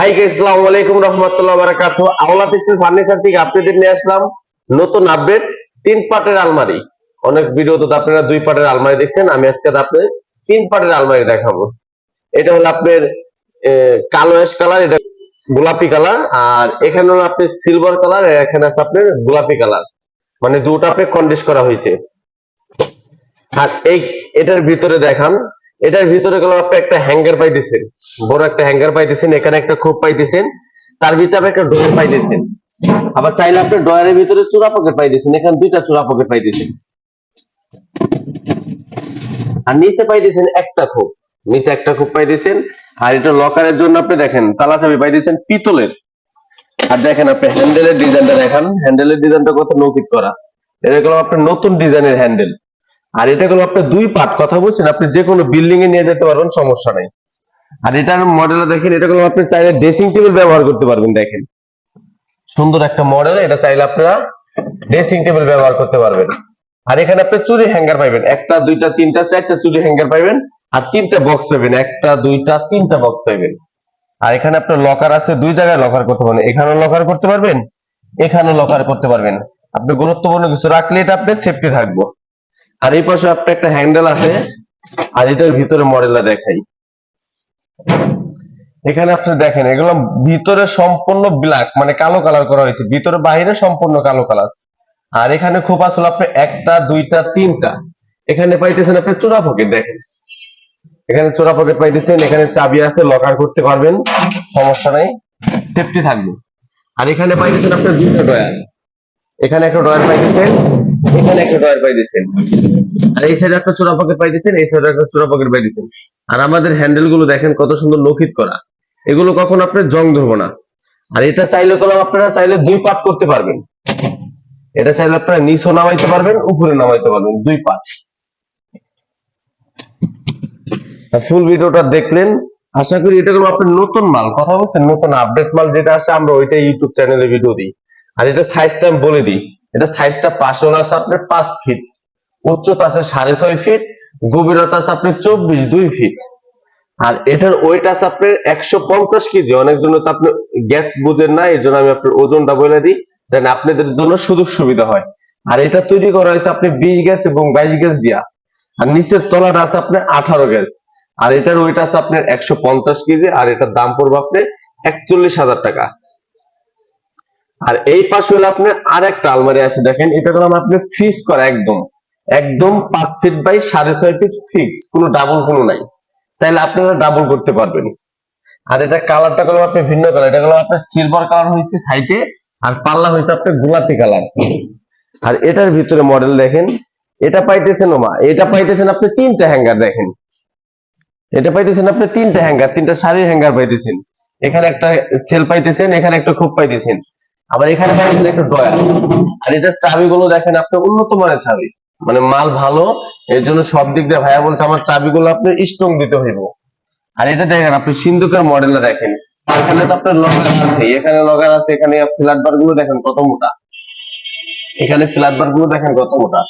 Hi guys আসসালামু আলাইকুম রহমতুল্লাহ বারাকাতু আওলা পিস্টল ফার্নিচার থেকে আপনাদের নিয়ে আসলাম নতুন আপডেট তিন আলমারি। অনেক ভিডিওতে আপনারা দুই আলমারি দেখছেন, আমি আজকে আপনাদের তিন আলমারি দেখাবো। এটা হলো আপনার কালো অ্যাশ কালার এটা গোলাপি কালার আর এখানে হলো সিলভার কালার এখানে আছে আপনার গোলাপি কালার মানে দুটো আপনি কন্ডিশ করা হয়েছে। আর এই, এটার ভিতরে দেখান এটার ভিতরে গেল আপনি একটা হ্যাঙ্গার পাইতেছেন। বড় একটা হ্যাঙ্গার পাইতেছেন, এখানে একটা খোপ পাইতেছেন, তার ভিতরে আপনি একটা ড্রয়ার পাইতেছেন। আবার চাইলে আপনি ড্রয়ারের ভিতরে চূড়া পকেট পাইতেছেন, এখানে দুইটা চূড়া পকেট পাইতেছেন। আর নিচে পাইতেছেন একটা খোপ। নিচে একটা খোপ পাইতেছেন, আর এটা লকারের জন্য আপনি দেখেন তালা চাবি পাইতেছেন পিতলের। আর দেখেন আপনি হ্যান্ডেলের ডিজাইনটা দেখান। হ্যান্ডেলের ডিজাইনটা কত নৌকিত করা। হলো আপনার নতুন ডিজাইনের হ্যান্ডেল আর এটা হলো আপনি দুই পার্ট কথা বলছেন, আপনি যে কোনো বিল্ডিং এ নিয়ে যেতে পারবেন, সমস্যা নাই। আর এটার মডেল দেখেন, এটা হলো আপনি চাইলে ড্রেসিং টেবিল ব্যবহার করতে পারবেন, দেখেন। সুন্দর একটা মডেল এটা চাইলে আপনারা ড্রেসিং টেবিল ব্যবহার করতে পারবেন। আর এখানে আপনি চুরি হ্যাঙ্গার পাইবেন। একটা, দুইটা, তিনটা, চারটা চুরি হ্যাঙ্গার পাইবেন। আর তিনটা বক্স পাইবেন। একটা, দুইটা, তিনটা বক্স পাইবেন। আর এখানে আপনার লকার আছে, দুই জায়গায় লকার করতে পারবেন। এখানেও লকার করতে পারবেন, এখানেও লকার করতে পারবেন। আপনি গুরুত্বপূর্ণ কিছু রাখলে এটা আপনি সেফটি থাকব। আর এই পাশে আপনার একটা হ্যান্ডেল আছে আর এটার ভিতরে মডেলটা দেখাই। এখানে আপনি দেখেন, এগুলো ভিতরে সম্পূর্ণ ব্ল্যাক মানে কালো কালার করা হয়েছে। ভিতরে বাইরে সম্পূর্ণ কালো কালার আর এখানে খুব আসলে, আপনি একটা, দুইটা, তিনটা। এখানে পাইতেছেন আপনি চোরা পকেট দেখেন। এখানে চোরা পকেট পাইতেছেন, এখানে চাবি আছে লকার করতে পারবেন, সমস্যা নাই সেফটি থাকবে। আর এখানে পাইতেছেন আপনার দুইটা ডয়ার এখানে একটা ডয়ার পাইতেছেন এখানে একটা ডয়ার পাইতেছেন আর এই সাইডে একটা চোরা পকেট পাইতেছেন এই সাইডে একটা চোরা পকেট পাইতেছেন আর আমাদের হ্যান্ডেলগুলো দেখেন কত সুন্দর নখিত করা। এগুলো কখন আপনার জং ধরবো না। আর এটা চাইলে কোনো আপনারা চাইলে দুই পাট করতে পারবেন। এটা চাইলে আপনারা নিচও নামাইতে পারবেন উপরে নামাইতে পারবেন, দুই পাট ফুল ভিডিওটা দেখলেন। আশা করি এটা হলো আপনার নতুন মাল। কথা বলছেন, নতুন আপডেট মাল যেটা আসে, আমরা ওইটা ইউটিউব চ্যানেলে ভিডিও দিই। আর এটা সাইজটা আমি বলে দিই। এটা সাইজটা পাঁচশো আছে আপনার পাঁচ ফিট উচ্চতা আছে সাড়ে ছয় ফিট গভীরতা আছে আপনার চব্বিশ দুই ফিট আর এটার ওয়েট আছে আপনার একশো পঞ্চাশ কেজি। অনেকজন তো আপনি গ্যাস বুঝেন না এই জন্য আমি আপনার ওজনটা বলে দিই, যেন আপনাদের জন্য সুযোগ সুবিধা হয়। আর এটা তৈরি করা হয়েছে আপনি বিশ গ্যাস এবং বাইশ গ্যাস দিয়া। আর নিচের তলাটা আছে আপনার আঠারো গ্যাস। আর এটার ওয়েট আছে আপনার একশো পঞ্চাশ কেজি, আর এটার দাম পড়বে আপনার একচল্লিশ হাজার টাকা। আর এই পাশে হলো আপনার আর একটা আলমারি আছে, দেখেন, এটা করলাম আপনি ফিক্স করা একদম একদম পাঁচ ফিট বাই সাড়ে ছয় ফিট ফিক্স কোনো ডাবল কোনো নাই। তাহলে আপনারা ডাবল করতে পারবেন। আর এটা কালারটা করলাম আপনি ভিন্ন কালার এটা করলাম আপনার সিলভার কালার হয়েছে সাইডে আর পাল্লা হয়েছে আপনার গোলাপি কালার আর এটার ভিতরে মডেল দেখেন, এটা পাইতেছেন ওমা, এটা পাইতেছেন আপনি তিনটা হ্যাঙ্গার দেখেন। এটা পাইতেছেন আপনি তিনটা হ্যাঙ্গার তিনটা শাড়ির হ্যাঙ্গার পাইতেছেন। এখানে একটা সেল পাইতেছেন, এখানে একটা খোপ পাইতেছেন। আবার এখানে পাইতেছেন একটা ডয়ার আর এটার চাবিগুলো দেখেন আপনি উন্নত মানের চাবি। মানে মাল ভালো, এর জন্য সব দিক দিয়ে ভাইয়া বলছে, আমার চাবিগুলো আপনি স্ট্রং দিতে হইব। আর এটা দেখেন, আপনি সিন্ধুকের মডেলটা দেখেন। এখানে তো আপনার লগার আছে, এখানে লগার আছে, এখানে ফ্ল্যাট বারগুলো দেখেন কত মোটা। এখানে ফ্ল্যাট বারগুলো দেখেন কত মোটা।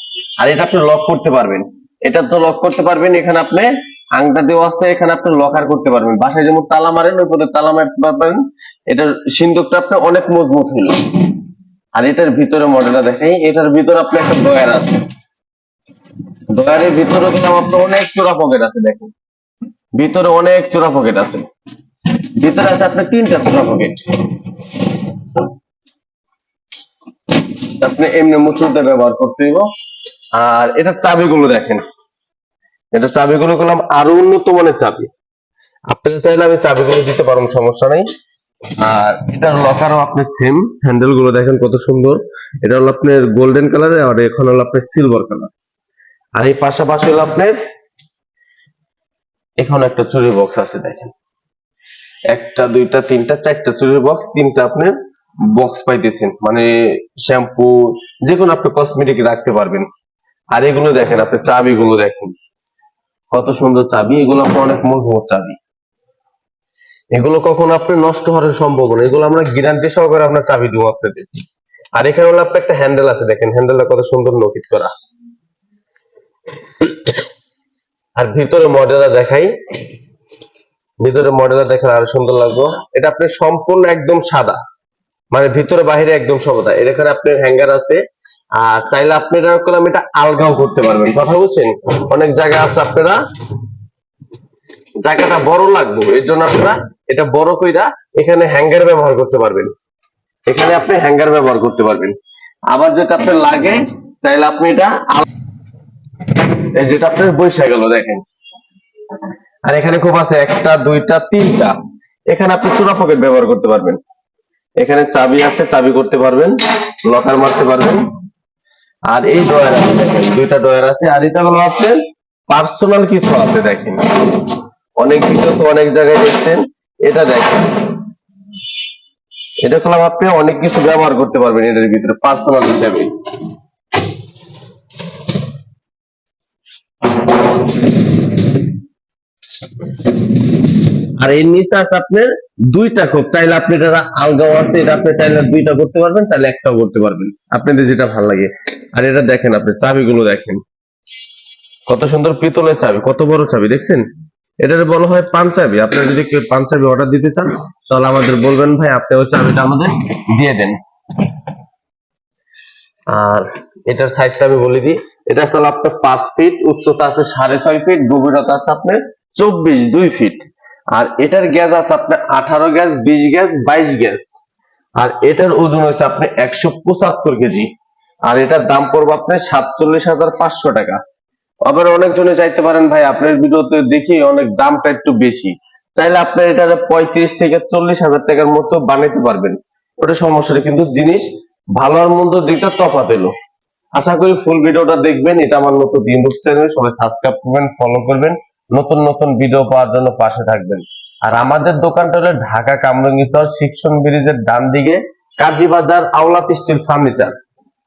আর এটা আপনি লক করতে পারবেন। এটা তো লক করতে পারবেন, এখানে আপনি আংটা দেওয়া আছে, এখানে আপনি লকার করতে পারবেন। বাসায় যেমন তালা মারেন, ওই পথে তালা মারতে পারবেন এটার সিন্ধুকটা আপনি অনেক মজবুত হইল। আর এটার ভিতরে মডেলটা দেখাই এটার ভিতরে আপনি একটা ডয়ার আছে। ডয়ারের ভিতরে গেলাম আপনার অনেক চোরা পকেট আছে, দেখেন। ভিতরে অনেক চোরা পকেট আছে। ভিতরে আছে আপনার তিনটা চোরা পকেট আপনি এমনি মুসুরটা ব্যবহার করতে আর এটার চাবিগুলো দেখেন। এটা চাবিগুলো করলাম আরও উন্নত মানের চাবি। আপনাদের চাইলে আমি চাবিগুলো দিতে পারব, সমস্যা নেই। আর এটার লকারও আপনি সেম হ্যান্ডেলগুলো দেখেন কত সুন্দর। এটা হলো আপনার গোল্ডেন কালারে আর এখন হলো আপনার সিলভার কালার আর এই পাশাপাশি হলো আপনার, এখানে একটা চুরির বক্স আছে দেখেন। একটা, দুইটা, তিনটা, চারটা চুরির বক্স তিনটা আপনার বক্স পাইতেছেন। মানে শ্যাম্পু যে কোনো আপনি কসমেটিক রাখতে পারবেন। আর এগুলো দেখেন, আপনি চাবি গুলো দেখেন। কত সুন্দর চাবি, এগুলো আপনার অনেক মজবুত চাবি। এগুলো কখনো আপনি নষ্ট হওয়ার সম্ভব না এগুলো আমরা গ্যারান্টি সহকারে আপনার চাবি দেবো আপনাদের। আর এখানে হলো আপনার একটা হ্যান্ডেল আছে, দেখেন হ্যান্ডেলটা কত সুন্দর নকিত করা। আর ভিতরে মডেলটা দেখাই। ভিতরে মডেলটা দেখেন আরও সুন্দর লাগবে। এটা আপনি সম্পূর্ণ একদম সাদা। মানে ভিতরে বাইরে একদম সাদা। এর এখানে আপনার হ্যাঙ্গার আছে। আর চাইলে আপনি এটা করলাম এটা আলগাও করতে পারবেন। কথা বলছেন অনেক জায়গা আছে আপনারা, জায়গাটা বড় লাগবে, এর জন্য আপনারা এটা বড় কইরা এখানে হ্যাঙ্গার ব্যবহার করতে পারবেন। এখানে আপনি হ্যাঙ্গার ব্যবহার করতে পারবেন। আবার যেটা আপনার লাগে, চাইলে আপনি এটা এই যেটা আপনার বৈশা গেল, দেখেন। আর এখানে খুব আছে, একটা, দুইটা, তিনটা। এখানে আপনি চূড়া পকেট ব্যবহার করতে পারবেন। এখানে চাবি আছে, চাবি করতে পারবেন, লকার মারতে পারবেন। আর এই ড্রয়ার আছে, দেখেন, দুইটা ড্রয়ার আছে। আর এটা হলো আপনার পার্সোনাল কিছু আছে, দেখেন। অনেক ভিডিও তো অনেক জায়গায় দেখছেন। এটা দেখেন। এটা করলাম আপনি অনেক কিছু ব্যবহার করতে পারবেন এটার ভিতরে পার্সোনাল হিসেবে। আর এর নিচে আছে আপনার দুইটা খোপ। চাইলে আপনি এটা আলগাও আছে, এটা আপনি চাইলে দুইটা করতে পারবেন, চাইলে একটাও করতে পারবেন। আপনাদের যেটা ভালো লাগে। আর এটা দেখেন আপনি, চাবিগুলো দেখেন। কত সুন্দর পিতলের চাবি, কত বড় চাবি, দেখছেন? এটার বলা হয় পাঞ্চাবি আপনি যদি কেউ পাঞ্চাবি অর্ডার দিতে চান, তাহলে আমাদের বলবেন, ভাই, আপনি ওই চাবিটা আমাদের দিয়ে দেন। আর এটার সাইজটা আমি বলে দিই। এটা আসলে আপনার পাঁচ ফিট উচ্চতা আছে সাড়ে ছয় ফিট গভীরতা আছে আপনার চব্বিশ, দুই ফিট আর এটার গ্যাস আছে আপনার আঠারো গ্যাস, বিশ গ্যাস, বাইশ গ্যাস। আর এটার ওজন হচ্ছে আপনি একশো পঁচাত্তর কেজি। আর এটার দাম পড়বে আপনার সাতচল্লিশ হাজার পাঁচশো টাকা। আবার অনেকজনে চাইতে পারেন, ভাই, আপনার ভিডিওতে দেখি অনেক দামটা একটু বেশি। চাইলে আপনি এটা পঁয়ত্রিশ থেকে চল্লিশ হাজার টাকার মতো বানাইতে পারবেন। ওটা সমস্যা নেই, কিন্তু জিনিস ভালো আর মন্দ দিকটা তফাৎ এলো আশা করি ফুল ভিডিওটা দেখবেন। এটা আমার নতুন ইউটিউব চ্যানেল, সবাই সাবস্ক্রাইব করবেন ফলো করবেন। নতুন নতুন ভিডিও পাওয়ার জন্য পাশে থাকবেন। আর আমাদের দোকানটা হলো ঢাকা কামরাঙ্গি চর শিক্ষণ ব্রিজের ডান দিকে, কাজী বাজার আওলাত স্টিল ফার্নিচার।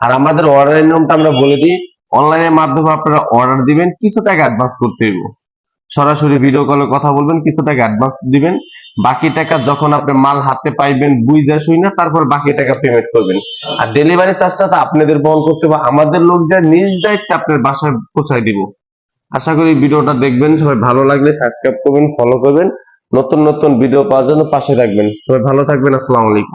আর আমাদের অর্ডারের নিয়মটা আমরা বলে দিই অনলাইনের মাধ্যমে আপনারা অর্ডার দিবেন, কিছু টাকা অ্যাডভান্স করতে হইব। সরাসরি ভিডিও কলে কথা বলবেন, কিছু টাকা অ্যাডভান্স দিবেন। বাকি টাকা যখন আপনি মাল হাতে পাইবেন বুঝতে শুই না তারপর বাকি টাকা পেমেন্ট করবেন। আর ডেলিভারি চার্জটা তো আপনাদের বহন করতে হবে, আমাদের লোক যা নিজ দায়িত্বে আপনার বাসায় পৌঁছায় দিব। আশা করি ভিডিওটা দেখবেন, সবাই ভালো লাগলে সাবস্ক্রাইব করবেন ফলো করবেন। নতুন নতুন ভিডিও পাওয়ার জন্য পাশে রাখবেন সবাই ভালো থাকবেন, আসসালামু আলাইকুম।